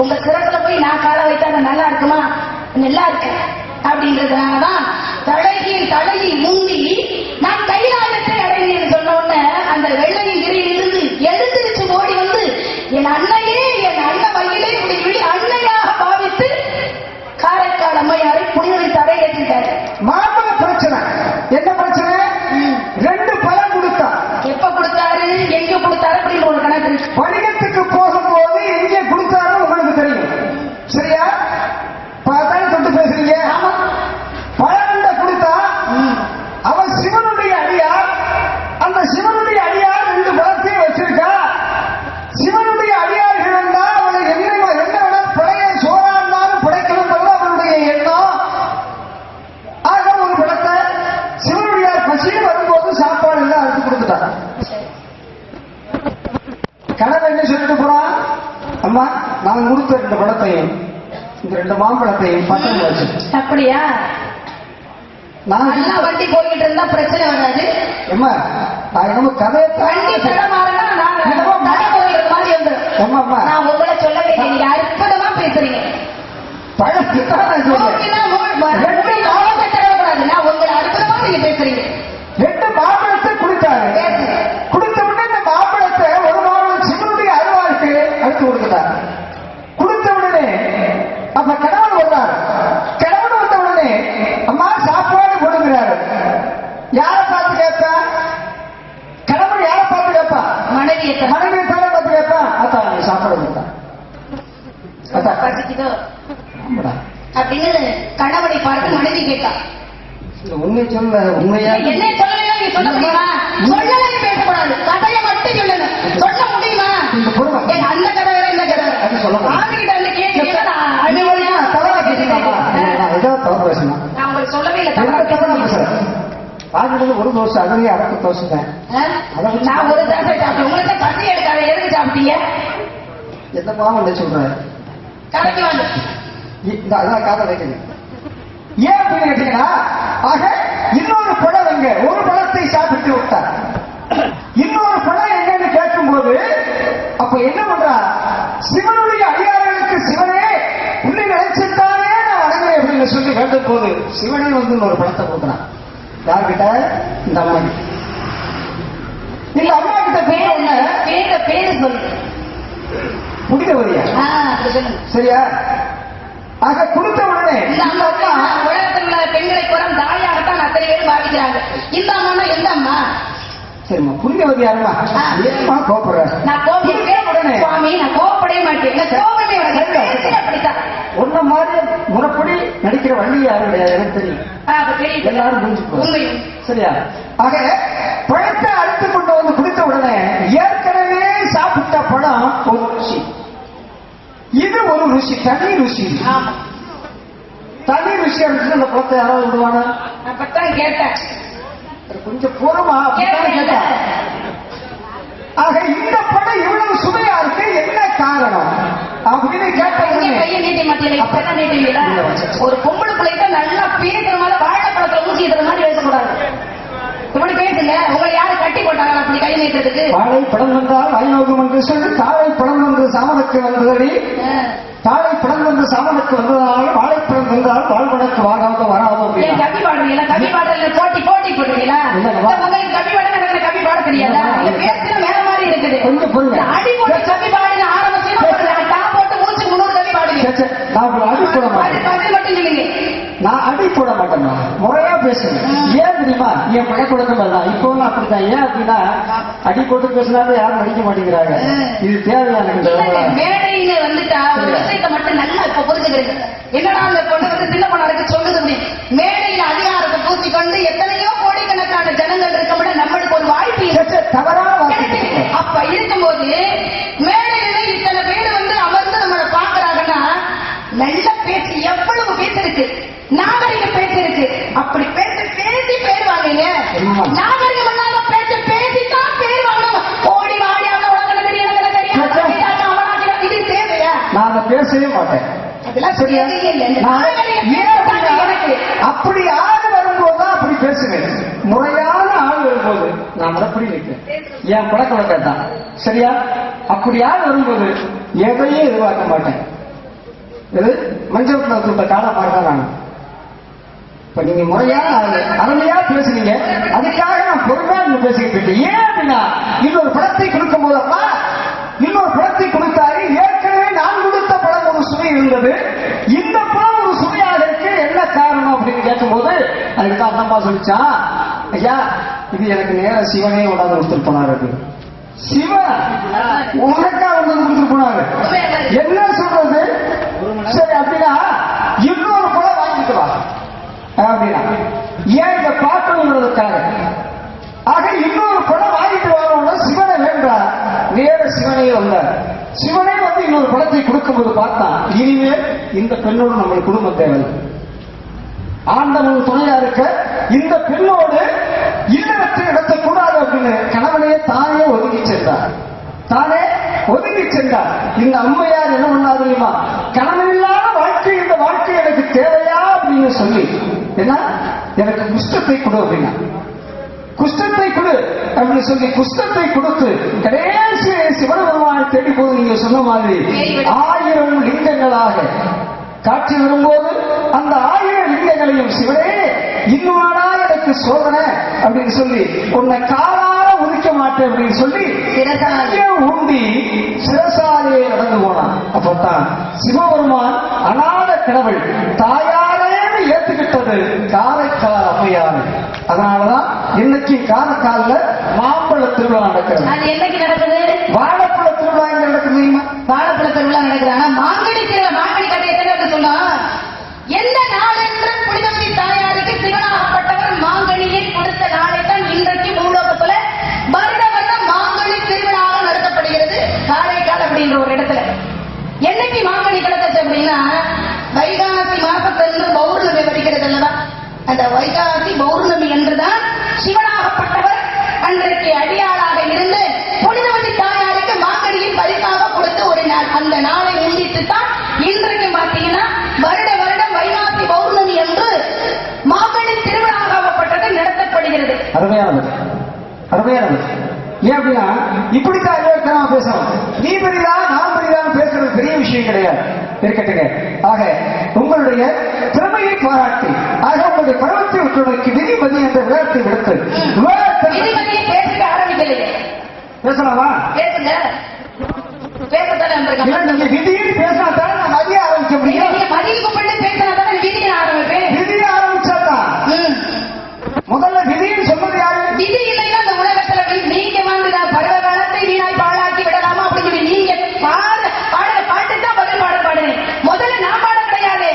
உங்க சிரத்துல போய் நான் காலை வைத்தா நல்லா இருக்குமா? நல்லா இருக்கு. அப்படின்றதுனாலதான் தலையில் தலையில் முந்தி நான் கைலாயத்தை அடைந்தேன் சொன்ன உடனே அந்த வெள்ளையின் கிரியிலிருந்து எழுந்திருச்சு ஓடி வந்து என் அன்னையே என் அண்ணன் வகையிலே இப்படி விழி அன்னையாக பாவித்து காரைக்கால் அம்மையாரை புனிதரை தடை ஏற்றிட்டாரு. மாப்பிள பிரச்சனை. என்ன பிரச்சனை? ரெண்டு பழம் கொடுத்தா. எப்ப கொடுத்தாரு? எங்க கொடுத்தாரு? அப்படின்னு ஒரு கணக்கு வணிகத்துக்கு போகும்போது எங்கே கொடுத்தாருன்னு உங்களுக்கு தெரியும் சரியா பார்த்தாலே தொட்டு பேசுறீங்க ஆமா பழம் கொடுத்தா அவன் சிவனுடைய அடியார் அந்த சிவனுடைய அடியார் ரெண்டு பழத்தையும் வச்சிருக்கா சிவனுடைய அடியார்கள் இருந்தா அவனை என்ன என்ன வேணா பழைய சோறா இருந்தாலும் படைக்கணும்ன்றது அவனுடைய எண்ணம் ஆக ஒரு பழத்தை சிவனுடைய பசியில் வரும்போது சாப்பாடு எல்லாம் அறுத்து கொடுத்துட்டான் கணவன் என்ன சொல்லிட்டு போறான் அம்மா நான் கொடுத்த ரெண்டு பழத்தையும் இந்த ரெண்டு மாம்பழத்தையும் பக்கம் வச்சு. அப்படியா? நான் நல்லா வண்டி போய்கிட்டு இருந்தா பிரச்சனை வராது. அம்மா நான் என்னமோ கதையை வண்டி தடமாறுனா நான் தடை போயிடுற மாதிரி வந்துடும். அம்மா அம்மா நான் உங்களை சொல்லவே. நீங்க அற்புதமா பேசுறீங்க. பழத்தை தான் நான் சொல்றேன். ரெண்டு நாளும் தடவக்கூடாது நான் உங்களை அற்புதமா நீங்க பேசுறீங்க ரெண்டு மாம்பழத்தை கொடுத்தாரு பேசு. கொடுத்த உடனே இந்த மாம்பழத்தை ஒரு மாம்பழம் சிவனுடைய அருவாருக்கு அடுத்து கொடுத்துட்டார் கொடுத்த உடனே அப்ப கணவன் வந்தார் கணவன் வந்த உடனே அம்மா சாப்பாடு கொடுக்கிறாரு யாரை பார்த்து கேட்பா கணவன் யாரை பார்த்து கேட்பா மனைவியை தர- மனைவி தானே பார்த்து கேட்பா அத்தா நீ சாப்பாடு கொடுத்தா அத்தா பசிக்குதோ ஆமாடா. அப்படின்னு கணவனை பார்த்து மனைவி கேட்டா இந்த உண்மை சொல்ல உண்மையா? என்ன சொல்லலையோ நீ சொல்ல முடியுமா? சொல்லலன்னு பேசக்கூடாது. கதையை மட்டும் சொல்லணும் சொல்ல முடியுமா? அந்த கதை வேற இந்த கதை. அது சொல்ல. ஆண்கிட்ட வந்து நான் தவறா ஏதோ தவறு உங்களுக்கு சொல்லவே இல்லை தவறா. பேசுறேன்? பாக்குறது ஒரு தோசை அதுலயே அடக்கு தோசை தான். நான் ஒரு சாப்பிட்டேன். உங்களுக்கு பசி எடுக்காத எதுக்கு சாப்பிட்டீங்க? எந்த இல்லை சொல்றேன். கடைக்கு இ- இந்த அதான் காதை வைக்கணும். ஏன் அப்படின்னு கேட்டீங்கன்னா, ஆக இன்னொரு பழம் எங்க? ஒரு பழத்தை சாப்பிட்டு விட்டார். இன்னொரு பழம் எங்கன்னு கேட்கும்போது அப்ப என்ன பண்றா? சிவனுடைய அடியார்களுக்கு சிவனே உன்னை நினைச்சிருந்தானே நான் வணங்குறேன் அப்படின்னு சொல்லி வேண்டும் போது சிவனே வந்து இன்னொரு பழத்தை கொடுக்குறான். யார்கிட்ட? இந்த அம்மா இந்த அம்மா கிட்ட பேர் ஒண்ணு பேரு பேரு சொல்லு. முடிக்க வரியா ஆ, அப்படி சொல்லுங்க சரியா? ஆக கொடுத்த உடனே பெண்களை புறம் தாயாகத்தான் அத்தனை பேரும் பாவிக்கிறாங்க இந்த அம்மானா எந்த அம்மா? சரிம்மா யாருமா. ஏமா நான் கோபப்படவே உடனே சுவாமி நான் கோபப்படவே மாட்டேன். எனக்கு கோபமே வராது. பேசி அப்படித்தான். உன்ன மாதிரி முறைப்படி நடிக்கிற வள்ளி யாரும் கிடையாது? எனக்கு தெரியும். எல்லாரும் புரிஞ்சுக்கணும் உண்மை சரியா? ஆக பழத்தை அழுத்து கொண்டு வந்து குடித்த உடனே ஏற்கனவே சாப்பிட்ட பழம் ஒரு ருசி. இது ஒரு ருசி தனி ருசி. ஆமா. தனி ருசி இருந்துச்சு அந்த பழத்தை யாராவது விடுவானா? அப்பதான் கேட்டேன். அது கொஞ்சம் பூரமா அப்படித்தான் கேட்டா ஆக இந்த படம் இவ்வளவு சுவையா இருக்கு என்ன காரணம்? அப்படின்னு கேட்ட இங்க உடனே கையை நீட்டி மாட்டீங்களா இப்ப என்ன நீட்டுவீங்களா ஒரு பொம்பளை பிள்ளைகிட்ட நல்லா பேசுற மாதிரி வாழைப்பழத்தை ஊசி மாதிரி பேசக்கூடாது இப்படி பேசுங்க உங்களை யாரு கட்டி போட்டாங்க அப்படி கை நீட்டுறதுக்கு? வாழை படம் வந்தால் ஐநோகம் என்று சொல்லி. தாழை படம் வந்து சாமனுக்கு வந்ததடி. தாழை படம் வந்து சாமனுக்கு வந்ததால் வாழைப்பழம் வந்தால் வாழ்வனுக்கு வாராதோ வராதோ ஏன் அப்படின்னா கவி பாடுறீங்களா கவி பாடுறதுல போட்டி போட்டி போடுறீங்களா இல்ல, இல்ல, வா. உங்களுக்கு கவி பாட எனக்கு கவி பாட தெரியாதா இல்ல பேசுறது வேற மாதிரி இருக்குது கொஞ்சம் புரியுங்க. இந்த அடி போட்டு கவி பாடுங்க ஆரம்பிச்சு டா போட்டு மூச்சு முன்னூறு கவி பாடுவீங்க சே, சே, நான் அடி போட மாட்டேன். நான் அடி போட மாட்டேன் நான். முறையா பேசுறேன் ஏன் தெரியுமா? என் பழக்கொழக்கம் தான். இப்போ அப்படித்தான். ஏன் அப்படின்னா அடி போட்டு பேசினாலும் யாரும் நடிக்க மாட்டேங்கிறாங்க. இது மேடையில வந்துட்டா ஒரு விஷயத்தை மட்டும் நல்லா இப்ப புரிஞ்சுக்கிறீங்க. என்னடா அந்த பொண்ணு வந்து சின்ன பொண்ணாருக்கு சொல்லுது அப்படி மேடையில அதிகாரத்தை பூசிக்கொண்டு எத்தனையோ கோடிக்கணக்கான ஜனங்கள் இருக்க நம்மளுக்கு ஒரு வாய்ப்பு இருக்கு. தவறான. அப்ப இருக்கும்போது தாங்க அப்படின்னா, எனக்கு. அப்படி ஆள் வரும்போது தான் அப்படி பேசுவேன். முறையான ஆள் வரும்போது நான் முறைப்படி நிற்பேன் என் பழக்க வழக்கம் சரியா? அப்படி ஆள் வரும்போது எதையும் எதிர்பார்க்க மாட்டேன். இது மஞ்சள் கொடுத்த காடை பார்க்க நான். இப்ப நீங்க முறையா அருமையா பேசுனீங்க. அதுக்காக நான் பொறுமையா இருந்து பேசிக்கிட்டு இருக்கேன். ஏன் அப்படின்னா இன்னொரு படத்தை கொடுக்கும் போதப்பா இன்னொரு படத்தை கொடுத்தாரு ஏற்கனவே சுவை இருந்தது. இந்த பழம் ஒரு சுவையாக இருக்கு. என்ன காரணம் அப்படின்னு கேட்கும்போது அதுக்கு தான் அண்ணம்மா சொல்லிச்சா ஐயா இது எனக்கு நேர சிவனே உடம்பு கொடுத்துட்டு போனாரு. அப்படின்னு. சிவன் உனக்கா வந்து கொடுத்துட்டு போனாரு. என்ன சொல்றது? சரி அப்படின்னா இன்னொரு பழம் வாங்கிட்டு வா. அப்படின்னா ஏன் இந்த பார்க்கணுங்கிறதுக்காக. ஆக இன்னொரு படம் வாங்கிட்டு வரணும்னா சிவனை வேண்டாம் நேர சிவனே வந்தார். சிவன் இன்னொரு படத்தை கொடுக்கும்போது பார்த்தா இனிமே இந்த பெண்ணோடு நம்ம குடும்பம் தேவை ஆண்டவன் துணையா இருக்க இந்த பெண்ணோடு இல்லறத்தை நடத்தக்கூடாது அப்படின்னு கணவனையே தானே ஒதுக்கி சென்றார். தானே ஒதுங்கி சென்றார். இந்த அம்மையார் என்ன பண்ணா தெரியுமா? கணவன் இல்லாத வாழ்க்கை இந்த வாழ்க்கை எனக்கு தேவையா அப்படின்னு சொல்லி என்ன? எனக்கு இஷ்டத்தை கொடு அப்படின்னா குஷ்டத்தை கொடு அப்படின்னு சொல்லி குஷ்டத்தை கொடுத்து கடைசி சிவபெருமானை தேடி போது நீங்க சொன்ன மாதிரி ஆயிரம் லிங்கங்களாக. காட்சி வரும்போது அந்த ஆயிரம் லிங்கங்களையும் சிவனே இன்னுமாடா எனக்கு சோதனை அப்படின்னு சொல்லி உன்னை காலால ஒதுக்க மாட்டேன் அப்படின்னு சொல்லி சிரசாலே. கையை ஊண்டி சிரசாலே நடந்து போனான். அப்பதான் சிவபெருமான் அநாத கடவுள் தாயாரே ஏத்துக்கிட்டது காரைக்கால் அம்மையார். அதனாலதான் இன்னைக்கு காரைக்கால்ல மாம்பழ திருவிழா நடக்கிறது. அது என்னைக்கு நடக்குது? வாழைப்பழ திருவிழா எங்க நடக்குது வாழைப்பழ திருவிழா நடக்குது ஆனா மாங்கனி திருவிழா மாங்கனி கதை பேருக்கு சொன்னோம் எந்த நாளென்று புனிதவதி தாயாருக்கு திருமணப்பட்டவர் மாங்கனியை கொடுத்த நாளை தான் இன்றைக்கு பூலோகத்துல வருட வருடம் மாங்கனி திருவிழாவாக நடத்தப்படுகிறது. காரைக்கால் அப்படின்ற ஒரு இடத்துல. என்னைக்கு மாங்கனி கிடந்துச்சு அப்படின்னா வைகாசி மாசத்திலிருந்து பௌர்ணமி வருகிறது அல்லவா அந்த வைகாசி பௌர்ணமி என்றுதான் சிவனாகப்பட்டவர் அன்றைக்கு அடியாளாக இருந்து புனிதவதி தாயாருக்கு மாங்கனியின் பரிசாக கொடுத்து ஒரு நாள் அந்த நாளை முன்னிட்டு தான் இன்றைக்கு பார்த்தீங்கன்னா வருட வருடம் வைகாசி பௌர்ணமி என்று மாங்கனி திருவிழாகப்பட்டது நடத்தப்படுகிறது. அருமையானது அருமையானது ஏன் அப்படின்னா இப்படித்தான் இலக்கணமா பேசணும் நீ பெரியதா நான் பெரியதான் பேசுறது பெரிய விஷயம் கிடையாது. இருக்கட்டுங்க. ஆக உங்களுடைய திறமையை பாராட்டி உங்களுடைய பருவத்தை விட்டுவதற்கு விதிமதி என்ற விளையாட்டை விடுத்து பேசலாமா? பேசுங்க. தான் நான் மதிய ஆரம்பிக்க முடியும். மதியம் கூப்பிட்டு பேசினா தானே விதியை ஆரம்பிப்பேன். விதியை ஆரம்பிச்சாதான். முதல்ல விதின்னு சொன்னது யாரு? விதி இல்லைன்னா இந்த உலகத்துல நீங்க வந்து நான் பருவ காலத்தை வீணாய் பாழாக்கி விடலாமா? அப்படின்னு சொல்லி நீங்க பாட பாடுற பாட்டு தான் பதில் பாட பாடுறேன் முதல்ல நான் பாட கிடையாது.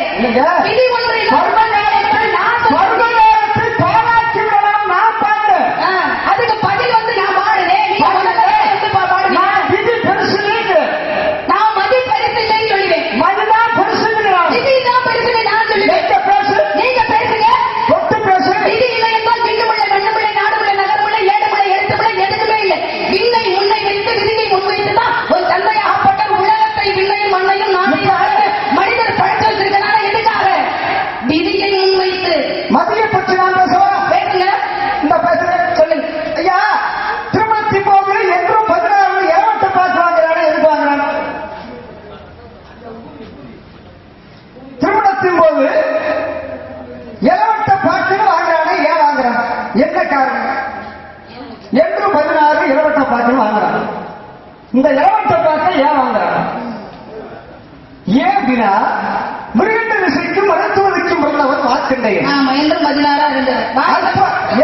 என்று பதினாறு இளவட்ட பாட்டுன்னு வாங்குறான் இந்த இளவட்ட பாட்டை ஏன் வாங்குறான் ஏன் அப்படின்னா மிருகண்ட ரிஷிக்கும் மருத்துவனுக்கும் பிறந்தவன் வாக்கிண்டையன் ஆமா என்றும் பதினாறா இருந்தது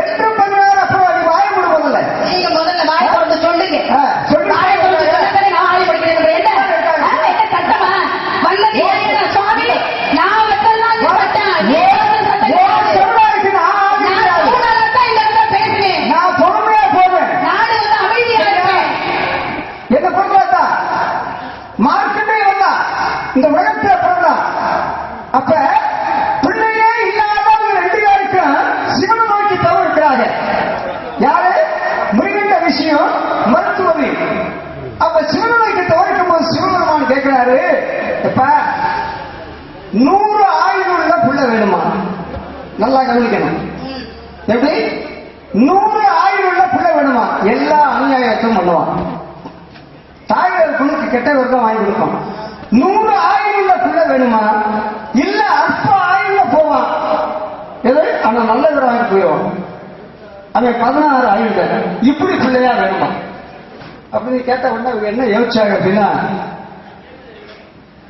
என்று பதினாறு அப்புறம் அது வாய முடிவதில்லை நீங்க முதல்ல வாய் திறந்து சொல்லுங்க ஆ, சொல்லுங்க. வாயை திறந்து சொன்னாதானே நான் வாய் படிக்கிறேன் என்ன ஆ, என்ன சட்டமா வந்தது ஏன் சுவாமி நான் வச்சதெல்லாம் இந்த சட்டம் நீ வச்ச சட்டம் ஓ, கிடையாது. சொல்றாருக்கு நான் நான் ஆகிட்டாரு. சூடாதான் இந்த இடத்துல பேசுவேன் நான் பொறுமையா போவேன் நாடு வந்து அமைதியா இருப்பேன் என்ன பொறுப்பாத்தா மார்க்கமே வந்தா இந்த உலகத்துல பிறந்தா அப்ப பிள்ளையே இல்லாதவங்க ரெண்டு பேருக்கும் சிவனை நோக்கி தவிர்க்கிறாங்க யாரு மிருகண்ட விஷயம் மருத்துவமனை அப்ப சிவனை நோக்கி தவிர்க்கும் போது சிவபெருமான் கேட்கிறாரு இப்ப நூறு ஆயுள் உள்ள புள்ள வேணுமா? நல்லா கவனிக்கணும். எப்படி? நூறு ஆயுள் உள்ள புள்ள வேணுமா? எல்லா அநியாயத்தையும் பண்ணுவான். தாயார் குழுக்கு கெட்ட விருப்பம் வாங்கி கொடுக்கும் நூறு ஆயுள் உள்ள பிள்ளை வேணுமா? இல்ல அற்ப ஆயுள்ல போவான். எது? அவன் நல்ல விட வாங்கி போயிடுவான். அவன் பதினாறு ஆயுள் இப்படி பிள்ளையா வேணுமா? அப்படின்னு கேட்ட உடனே என்ன யோசிச்சாங்க அப்படின்னா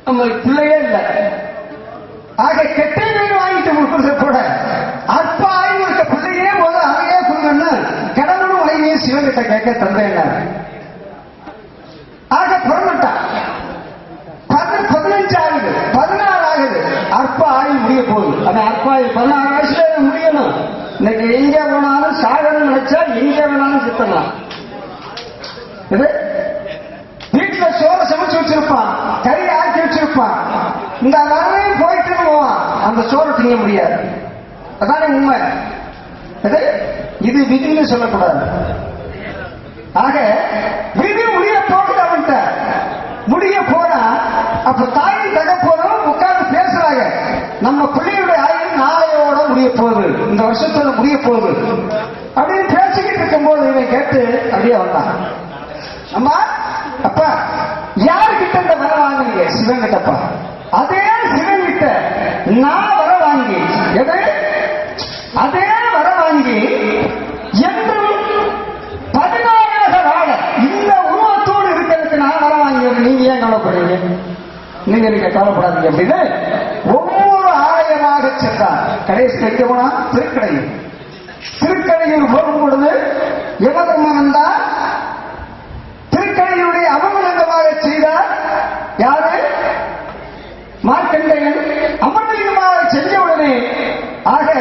நம்மளுக்கு பிள்ளையே இல்லை. ஆக கெட்ட வீடு வாங்கிட்டு கொடுக்கறத கூட அற்ப ஆய்வு இருக்க பிள்ளையே போது அதையே கொடுங்கன்னா கடவுளும் உலகையும் சிவகிட்ட கேட்க தந்தையினார் ஆக பிறந்துட்டான் பதினஞ்சு ஆகுது பதினாறு ஆகுது அற்ப ஆய்வு முடிய போகுது. அந்த அற்ப ஆய்வு பதினாறு வயசுல முடியணும். இன்னைக்கு எங்கே போனாலும் சாகணும்னு நினைச்சா எங்கே வேணாலும் சுத்தலாம். இது இந்த வரலையும் போயிட்டு போவான் அந்த சோறு திங்க முடியாது. அதானே உண்மை. இது இது விதின்னு சொல்லக்கூடாது. ஆக விதி முடிய போகுது அவன்கிட்ட. முடிய போனா அப்ப தாயும் தகப்போனும் உட்கார்ந்து பேசுறாங்க. நம்ம பிள்ளையுடைய ஆயுள் நாளையோட முடிய போகுது. இந்த வருஷத்தோட முடிய போகுது. அப்படின்னு பேசிக்கிட்டு இருக்கும்போது இவன் கேட்டு அப்படியே வந்தான். அம்மா அப்பா யாருக்கிட்ட இந்த வர வாங்குனீங்க? சிவன் கிட்டப்பா அதே சிவன் கிட்ட நான் வர வாங்கி எது? அதே வர வாங்கி என்றும் பதினாறாக வாழ இந்த உருவத்தோடு இருக்கிறதுக்கு நான் வர வாங்கி நீங்க ஏன் கவலைப்படுறீங்க? நீங்க நீங்க கவலைப்படாதீங்க அப்படின்னு ஒவ்வொரு ஆலயமாக சென்றார். கடைசி வைக்க போனா திருக்கடையில் திருக்கடையில் போகும் பொழுது எவதர்மன் வந்தார் செஞ்ச ஆக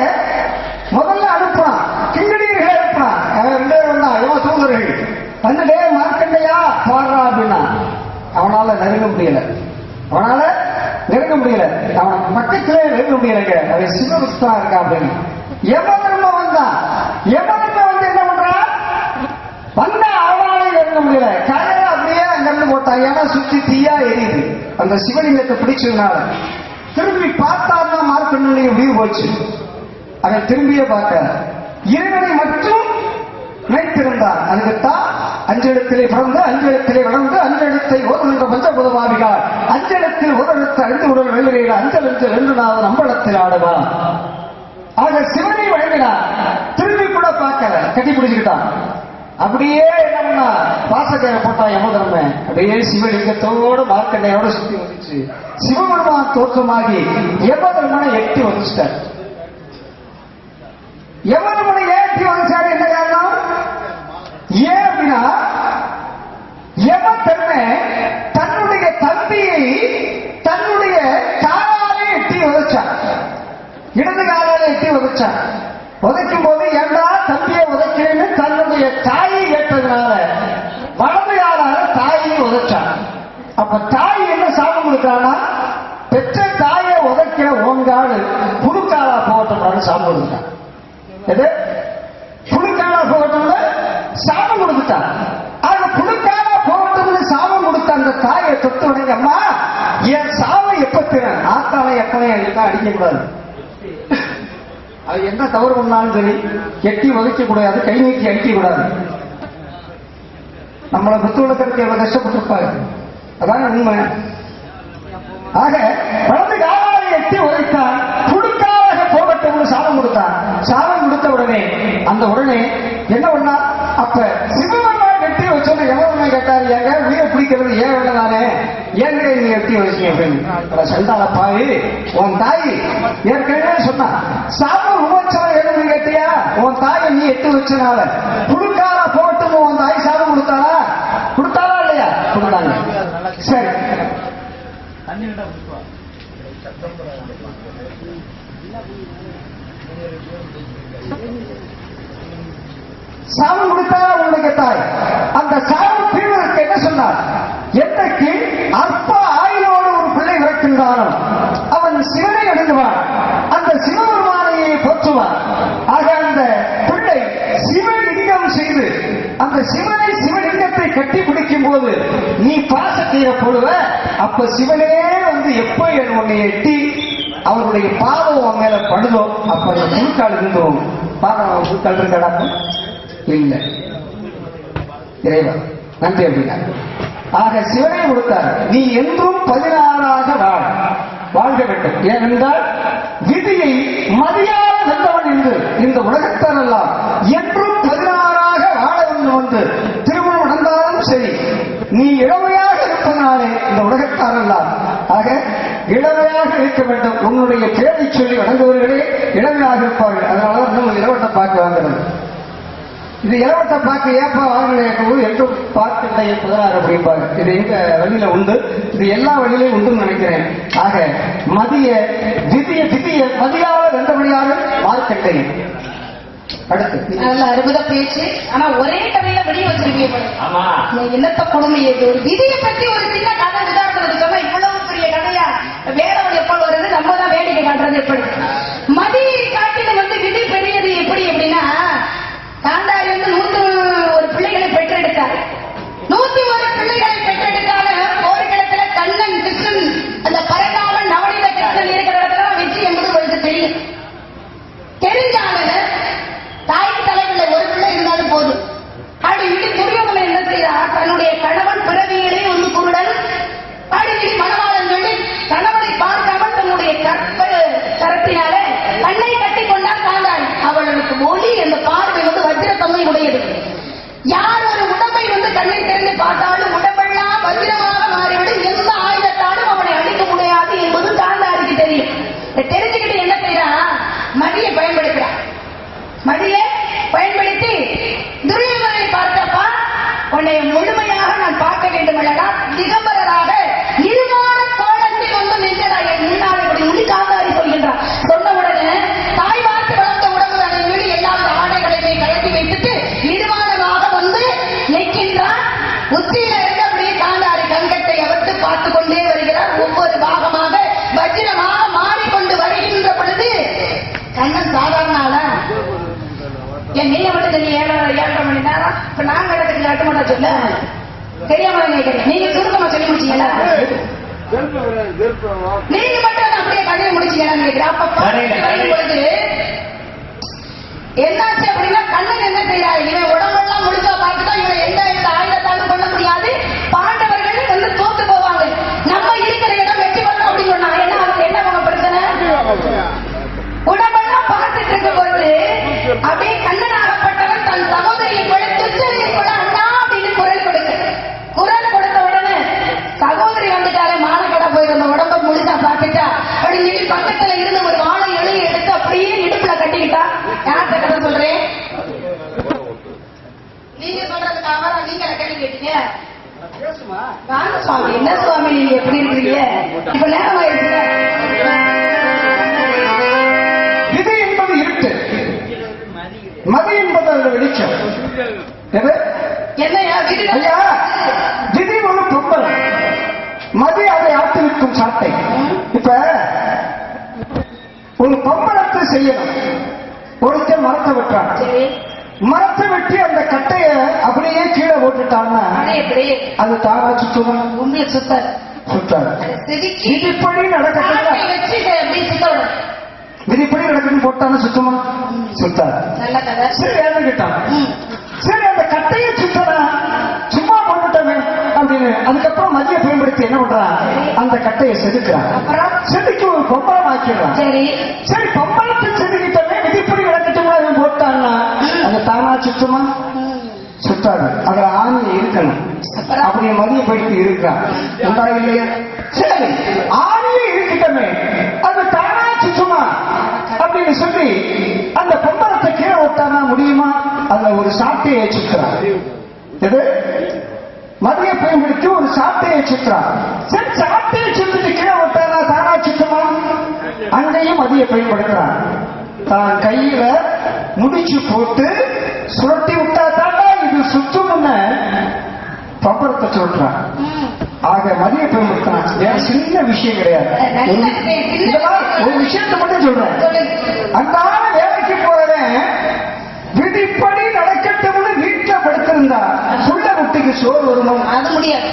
முதல்ல அனுப்புறான் கிங்கடியர்களை அனுப்புறான் அவன் ரெண்டு பேரும் வந்தான் யம தூதர்கள் வந்துட்டே மார்க்கண்டையா பாடுறா அப்படின்னா அவனால நெருங்க முடியல. அவனால நெருங்க முடியல. அவன் பக்கத்திலே நெருங்க முடியலங்க அவன் சிவபுஸ்தா இருக்கா அப்படின்னு. யமதர்ம வந்தான் யமதர்ம வந்து என்ன பண்றான் வந்த அவனாலே நெருங்க முடியல. கரையை அப்படியே அங்கிருந்து போட்டான். ஏன்னா சுத்தி தீயா எரியுது. அந்த சிவலிங்கத்தை பிடிச்சதுனால. திரும்பி பார்த்தாருன்னா மார்க்கண்டையும் உயிர் போச்சு. அவன் திரும்பியே பார்க்க. இறைவனை மட்டும் நினைத்திருந்தான் அதுக்குத்தான் அஞ்செழுத்திலே பிறந்து அஞ்செழுத்திலே வளர்ந்து அஞ்செழுத்தை ஓதுகின்ற பஞ்சபுதமாவிகார் இடத்தில் ஒரு எழுத்து ஐந்து உடல் வெள்ளுகையில் அஞ்சல் அஞ்சல் என்று நாதன் அம்பலத்தில் ஆடுவான். ஆக சிவனை வழங்கினார் திரும்பி கூட பார்க்கல. கட்டி பிடிச்சுக்கிட்டான். அப்படியே என்னம்னா பண்ணா போட்டா யமதர்ம அப்படியே சிவலிங்கத்தோடு மார்க்கண்டையோட சுத்தி வந்துச்சு. சிவபெருமா தோற்றமாகி யமதர்மனை எட்டி வந்துட்டார் யமதர்மனை ஏற்றி வந்துச்சாரு என்ன காரணம்? ஏன் அப்படின்னா யமதர்ம தன்னுடைய தம்பியை தன்னுடைய காலாலே எட்டி உதைச்சான் இடது காலாலே எட்டி உதைச்சான் உதைக்கும் போது தன்னுடைய தாயை ஏற்றதுனால வலது தாயை உதைச்சான் அப்ப தாய் என்ன சாபம் கொடுத்தானா பெற்ற தாயை உதைக்கிற ஓங்காடு புழுக்காலா போகட்டும் சாபம் கொடுத்தான் எது புழுக்காலா போகட்டும்னு சாபம் கொடுத்துட்டான் ஆக புழுக்காலா போகட்டும்னு சாபம் கொடுத்த அந்த தாயை தொட்டு உடனே அம்மா என் சாவை எப்ப திறன் ஆத்தாவை எத்தனை அடிக்கக்கூடாது அது என்ன தவறு பண்ணாலும் சரி எட்டி உதைக்க கூடாது கை நீட்டி அடிக்க கூடாது. நம்மளை புத்து எவ்வளவு கஷ்டப்பட்டிருப்பாரு. அதான் உண்மை. ஆக வலது காலாலை எட்டி உதைத்தான் குடுக்காலாக போகட்டும் சாபம் கொடுத்தான் சாபம் கொடுத்த உடனே அந்த உடனே என்ன பண்ணா அப்ப சிவபெருமான் எட்டி வச்சோன்னு எவ்வளவு கேட்டாரு? ஏங்க உயிரை பிடிக்கிறது ஏன் வேலை தானே ஏங்க நீங்க எட்டி வச்சீங்க அப்படின்னு சண்டால பாவி உன் தாய் ஏற்கனவே சொன்னா சாபம் உபச்சரம் எழுந்து கேட்டியா? உன் தாயை நீ எட்டி வச்சனால. குடுக்காலா போகட்டும் உன் தாய் சாபம் கொடுத்தாளா? கொடுத்தாளா இல்லையா? கொடுத்தாங்க சரி. சாபம் கொடுத்தா உங்களுக்கு தாய்? அந்த சாபம் சொன்னார். என்னைக்கு அற்ப ஆயுளோடு ஒரு பிள்ளை இறக்கின்றானோ அவன் சிவனை அடைந்துவான். அந்த சிவபெருமானையை போற்றுவான். ஆக அந்த பிள்ளை சிவலிங்கம் செய்து அந்த சிவனை சிவலிங்கத்தை கட்டி பிடிக்கும் போது நீ பாசத்தீர போடுவ அப்ப சிவனே வந்து எப்ப என் உன்னை எட்டி அவருடைய பாவம் அவன் மேல படுதோ அப்ப அந்த புழுக்கால் இருந்தோம் பாதம் புழுக்கால் இருக்கடா இல்லை. இறைவன் நன்றி அப்படின்னா ஆக சிவனை கொடுத்தார் நீ என்றும் பதினாறாக வாழ் வாழ்க வேண்டும். ஏனென்றால் விதியை மதியாத வென்றவன் என்று இந்த உலகத்தார் எல்லாம் என்றும் பதினாறாக வாழ வேண்டும் என்று திருமணம் நடந்தாலும் சரி நீ இளமையாக இருப்பதனாலே இந்த உலகத்தால் எல்லாம் ஆக இளமையாக இருக்க வேண்டும். உன்னுடைய பேரை சொல்லி வணங்குவர்களே இளமையாக இருப்பார்கள். அதனால நம்ம இளவட்ட பார்க்க வாங்குறது இது இளவட்ட பாக்கு ஏப்பா வாங்கல போது என்றும் பார்க்கின்ற பதினாறு அப்படிம்பாங்க இது எங்க வழியில உண்டு. இது எல்லா வழியிலையும் உண்டுன்னு நினைக்கிறேன். ஆக மதிய திதிய திதிய மதியால வென்றபடியாக மார்க்கெட்டை அடுத்து. நல்ல அற்புத பேச்சு. ஆனா ஒரே கதையில வெளிய வச்சிருக்கீங்க பாருங்க. ஆமா. என்னத்த கொடுமை இது ஒரு விதியை பத்தி ஒரு சின்ன கதை உதாரணத்துக்கு சொன்னா இவ்வளவு பெரிய கதையா எப்ப வருது? நம்ம தான் வேடிக்கை காட்டுறது எப்படி? மதியை என்னாச்சு சுவாமி என்ன சுவாமி நீங்க எப்படி இருக்கிறீங்க? இப்ப நேரம் விதி என்பது இருட்டு. மதி என்பது அதில் வெளிச்சம். என்னையா? விதி ஒரு பொம்பல் மதி அதை ஆட்டிருக்கும் சாட்டை. இப்ப ஒரு பொம்பளத்தை செய்யணும். ஒருத்தன் மரத்தை வெட்டான். மரத்தை வெட்டி அந்த கட்டைய அப்படியே கீழே போட்டுட்டான்னா அதே தானா சுத்துமா? உங்களுக்கு சுத்தாது. சுத்தாது. ஆட்டை நடக்கட்டும் சுத்த விதிப்படி நடக்கணும் போட்டாலும் சுத்தமா? சுத்தாது. சரி ம். சரி அந்த கட்டையை சுத்தனா? சும்மா போட்டுட்டமே அப்படின்னு. அதுக்கப்புறம் மதிய பயன்படுத்தி என்ன பண்றான் அந்த கட்டையை செதுக்குறான். அப்புறம்? செதுக்கி ஒரு பொம்பளம் ஆக்கிடுறான் சரி. சரி பொம்பளத்தை அவன் போட்டான்னா அது தானா சுற்றுமா ம். சுத்தாது. அதுல ஆணி இருக்கணும். அப்படி மதிய படுத்தி உண்டா இல்லையா? சரி ஆணியை இருக்கட்டமே. அது தானா சுற்றுமா அப்படின்னு சொல்லி அந்த பொம்பளத்தை கீழே விட்டானா முடியுமா? அதுல ஒரு சாட்டையை சுத்துறான் எது? மதிய பயன்படுத்தி ஒரு சாட்டையை சுத்துறான் சரி சாட்டையை சுற்றிட்டு கீழே விட்டானா தானா சுற்றுமா அங்கேயும் மதிய பயன்படுத்துறான் தான் கையில முடிச்சு போட்டு சுரட்டி விட்டா தாண்டா இது சுத்தும்னு பம்பரத்தை சொல்றான். ஆக மதிய வேற சின்ன விஷயம் கிடையாது. ஒரு- விஷயத்தை மட்டும் சொல்றேன். அந்த ஆள் வேலைக்கு போறவன் விதிப்படி நடக்கட்டும்னு வீட்டுல படுத்திருந்தா சுள்ள குட்டிக்கு சோறு வருமா? அது முடியாது.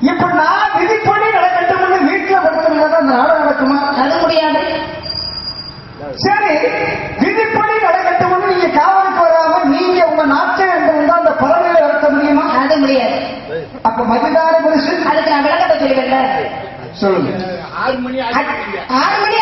இப்ப நான் விதிப்படி நடக்கட்டும்னு வீட்டுல படுத்திருந்தா அந்த நாடு நடக்குமா? அது முடியாது. சரி விதிப்படி நடக்கட்டும்னு நீங்க காவலுக்கு வராம நீங்க உங்க நாட்டை என்று அந்த பறவையை நடத்த முடியுமா அது முடியாது அப்ப மதி சொல்லுங்க. ஆறு மணி ஆகி ஆறு மணி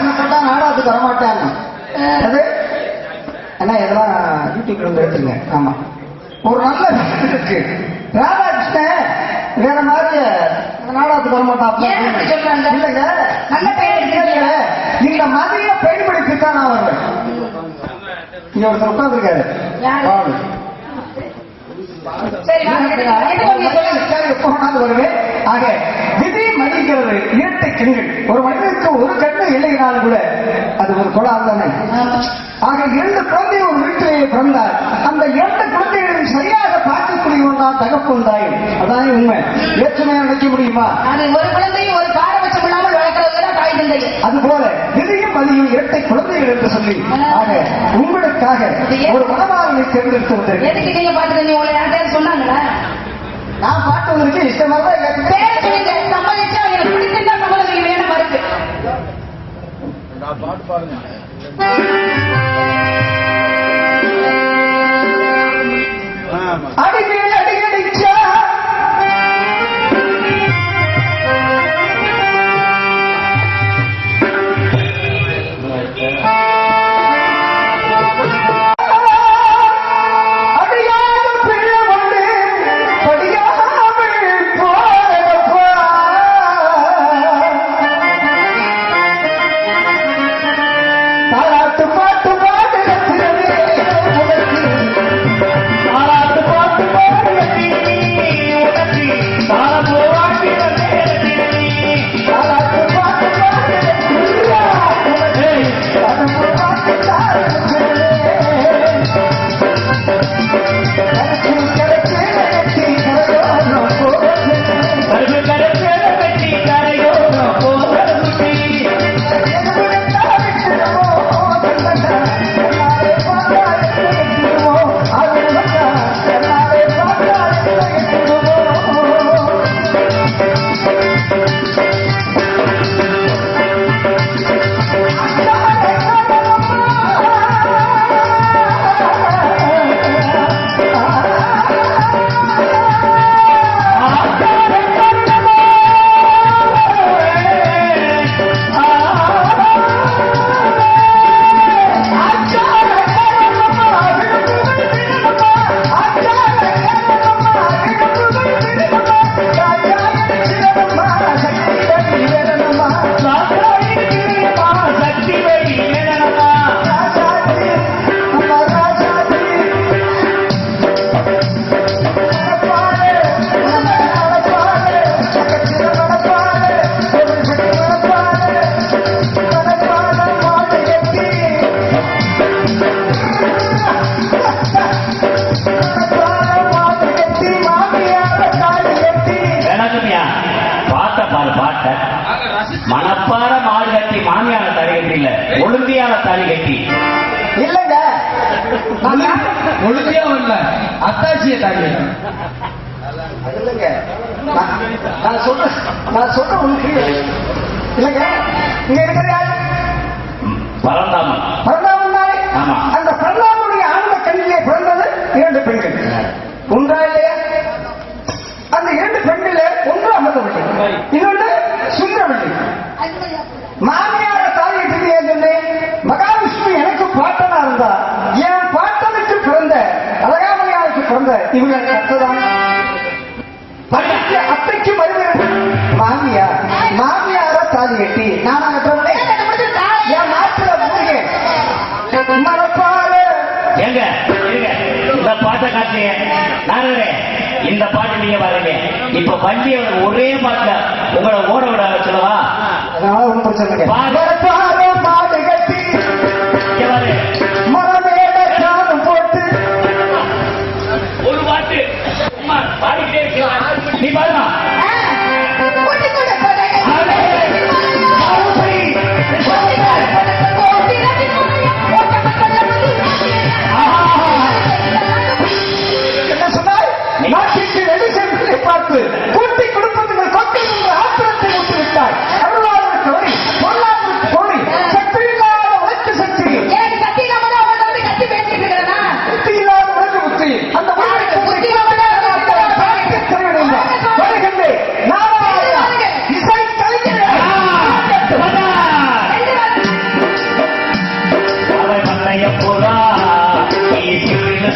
ராதாகிருஷ்ணன் சொன்னா நாடாத்துக்கு வரமாட்டாங்க. அது அண்ணா இதெல்லாம் யூடியூப்ல இருந்து எடுத்துங்க ஆமா ஒரு நல்ல இருக்கு ராதாகிருஷ்ணன் வேற மாதிரி நாடாத்துக்கு வரமாட்டான்? இல்லைங்க நல்ல. இல்லைங்க. இந்த மதிய பயன்படுத்தி தான் நான் வருவேன் இங்க ஒருத்தர் உட்கார்ந்துருக்காரு? சரி. எப்போனாலும் வருவேன் ஆக மதிக்கிறது. இரட்டை கண்கள். ஒரு மனிதனுக்கு ஒரு கண்ணு இல்லைனாலும் கூட அது ஒரு கொடால் தானே. ஆக இரண்டு குழந்தை ஒரு வீட்டிலேயே பிறந்தார் அந்த இரண்டு குழந்தைகளையும் சரியாக பார்க்கக்கூடியவன் தான் தகப்பன் தாயும். அதான் உண்மை. வேற்றுமையா நினைக்க முடியுமா? அது ஒரு குழந்தையும் ஒரு பாரபட்சம் இல்லாமல் வளர்க்கறது தாய் தந்தை. அதுபோல விதியும் மதியும் இரட்டை குழந்தைகள் என்று சொல்லி ஆக உங்களுக்காக ஒரு மனமாறனை தேர்ந்தெடுத்து வந்திருக்கேன் எதுக்கு நீங்க பாத்துட்டு நீ உங்களை யார்கிட்டயாவது சொன்னாங்களா? நான் பாட்டுவதற்கு இஷ்டமா தான் சொல்லுங்க சம்மதிச்சா எனக்கு பிடிச்சிருந்தா சம்மதம் நீங்க வேணும் மறுப்பு நான் பாட்டு பாருங்க ஆமா இல்லைங்க. நான் சொல்றேன் நான் சொல்றேன் உங்களுக்கு இல்லைங்க. இங்க இருக்கிற பரந்தாமன். பரந்தாமன் தானே. அந்த பரந்தாமனுடைய ஆனந்த கண்ணிலே பிறந்தது இரண்டு பெண்கள். ஒன்றா இல்லையா? அந்த இரண்டு பெண்கள ஒன்று அமர்ந்தவர்கள் இன்னொன்று சுந்தரவள்ளி மாமியார தாயை பற்றி ஏன் சொன்னேன் மகாவிஷ்ணு எனக்கு பாட்டனா இருந்தா என் பாட்டனுக்கு பிறந்த அழகாமையாருக்கு பிறந்த இவங்க கத்ததான். பக்கத்து அத்தைக்கு மருமகன் மாமியார் மாமியார தாலி கட்டி நானா என் மரப்பாறு எங்க இந்த பாட்டை காட்டுங்க. நாங்களே இந்த பாட்டு நீங்க பாருங்க. இப்ப வண்டியை ஒரே பாட்டுல உங்களை ஓட விட சொல்லவா அதனால ஒன்றும் பிரச்சனை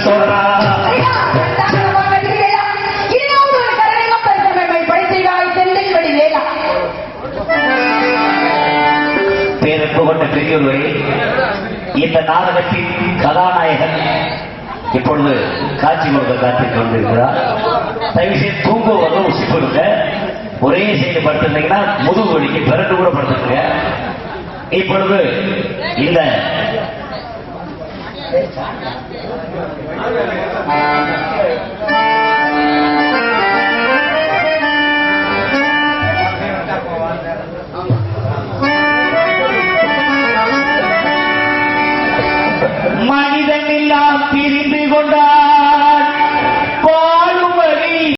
சொல்றா. பேருக்கு கொண்ட பெரியவர்களே இந்த நாடகத்தின் கதாநாயகன் இப்பொழுது காட்சி கொடுக்க காத்துக் கொண்டிருக்கிறார். தயவு செய்து தூங்குவது உசி கொடுங்க ஒரே செய்து படுத்திருந்தீங்கன்னா முதுகு வலிக்கு பிறகு கூட படுத்துருங்க இப்பொழுது இந்த மனிதன் எல்லாம் பிரிந்து கொண்டார்